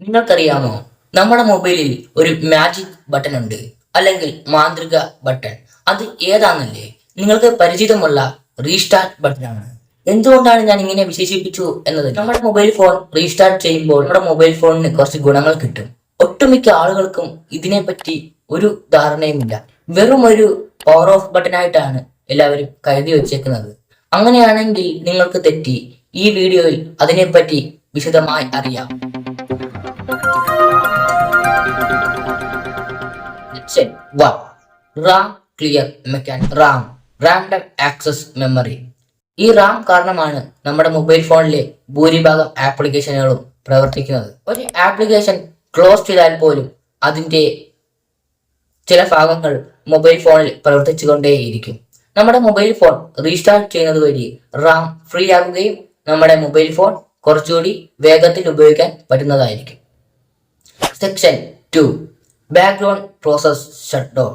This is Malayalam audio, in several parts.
നിങ്ങൾക്കറിയാമോ? നമ്മുടെ മൊബൈലിൽ ഒരു മാജിക് ബട്ടൺ ഉണ്ട്. അല്ലെങ്കിൽ മാന്ത്രിക ബട്ടൺ അത് ഏതാണെന്നല്ലേ നിങ്ങൾക്ക് പരിചിതമുള്ള റീസ്റ്റാർട്ട് ബട്ടൺ ആണ്. എന്തുകൊണ്ടാണ് ഞാൻ ഇങ്ങനെ വിശേഷിപ്പിച്ചു എന്നത്? നമ്മുടെ മൊബൈൽ ഫോൺ റീസ്റ്റാർട്ട് ചെയ്യുമ്പോൾ നമ്മുടെ മൊബൈൽ ഫോണിന് കുറച്ച് ഗുണങ്ങൾ കിട്ടും. ഒട്ടുമിക്ക ആളുകൾക്കും ഇതിനെപ്പറ്റി ഒരു ധാരണയുമില്ല. വെറും ഒരു പവർ ഓഫ് ബട്ടൺ ആയിട്ടാണ് എല്ലാവരും കരുതി വെച്ചേക്കുന്നത്. അങ്ങനെയാണെങ്കിൽ നിങ്ങൾക്ക് തെറ്റി ഈ വീഡിയോയിൽ അതിനെപ്പറ്റി വിശദമായി അറിയാം. Section one RAM clear mechanic RAM random access memory. ഈ റാം കാരണമാണ് നമ്മുടെ മൊബൈൽ ഫോണിലെ ഭൂരിഭാഗം ആപ്ലിക്കേഷനുകളും പ്രവർത്തിക്കുന്നത്. ഒരു ആപ്ലിക്കേഷൻ ക്ലോസ് ചെയ്താൽ പോലും അതിന്റെ ചില ഭാഗങ്ങൾ മൊബൈൽ ഫോണിൽ പ്രവർത്തിച്ചുകൊണ്ടേയിരിക്കും. നമ്മുടെ മൊബൈൽ ഫോൺ റീസ്റ്റാർട്ട് ചെയ്യുന്നത് വഴി റാം ഫ്രീ ആകുകയും നമ്മുടെ മൊബൈൽ ഫോൺ കുറച്ചുകൂടി വേഗത്തിൽ ഉപയോഗിക്കാൻ പറ്റുന്നതായിരിക്കും. Section two background process shut down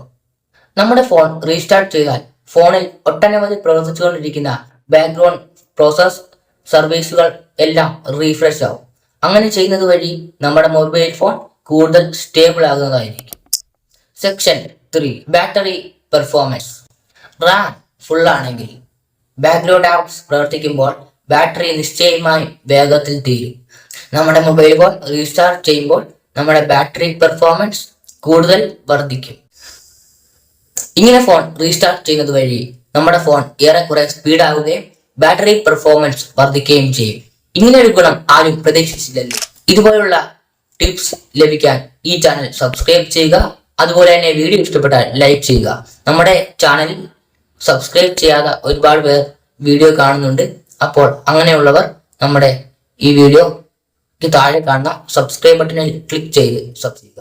നമ്മുടെ ഫോൺ റീസ്റ്റാർട്ട് ചെയ്താൽ ഫോണിൽ ഒട്ടനവധി പ്രവർത്തിച്ചുകൊണ്ടിരിക്കുന്ന ബാക്ക്ഗ്രൗണ്ട് പ്രോസസ് സർവീസുകൾ എല്ലാം റീഫ്രഷ് ആവും. അങ്ങനെ ചെയ്യുന്നത് വഴി നമ്മുടെ മൊബൈൽ ഫോൺ കൂടുതൽ stable ആകുന്നതായിരിക്കും. Section three battery performance RAM full ആണെങ്കിൽ ബാക്ക്ഗ്രൗണ്ട് ആപ്സ് പ്രവർത്തിക്കുമ്പോൾ ബാറ്ററി നിശ്ചയമായും വേഗത്തിൽ തീരും. നമ്മുടെ മൊബൈൽ ഫോൺ റീസ്റ്റാർട്ട് ചെയ്യുമ്പോൾ നമ്മുടെ ബാറ്ററി പെർഫോമൻസ് കൂടുതൽ വർദ്ധിക്കും. ഇങ്ങനെ ഫോൺ റീസ്റ്റാർട്ട് ചെയ്യുന്നത് വഴി നമ്മുടെ ഫോൺ ഏറെക്കുറെ സ്പീഡാവുകയും ബാറ്ററി പെർഫോമൻസ് വർദ്ധിക്കുകയും ചെയ്യും. ഇങ്ങനെ ഒരു ഗുണം ആരും പ്രതീക്ഷിച്ചില്ലല്ലോ. ഇതുപോലുള്ള ടിപ്സ് ലഭിക്കാൻ ഈ ചാനൽ സബ്സ്ക്രൈബ് ചെയ്യുക. അതുപോലെ തന്നെ വീഡിയോ ഇഷ്ടപ്പെട്ടാൽ ലൈക്ക് ചെയ്യുക. നമ്മുടെ ചാനൽ സബ്സ്ക്രൈബ് ചെയ്യാതെ ഒരുപാട് പേർ വീഡിയോ കാണുന്നുണ്ട്. അപ്പോൾ അങ്ങനെയുള്ളവർ നമ്മുടെ ഈ വീഡിയോക്ക് താഴെ കാണുന്ന സബ്സ്ക്രൈബ് ബട്ടണിൽ ക്ലിക്ക് ചെയ്ത് സബ് ചെയ്യുക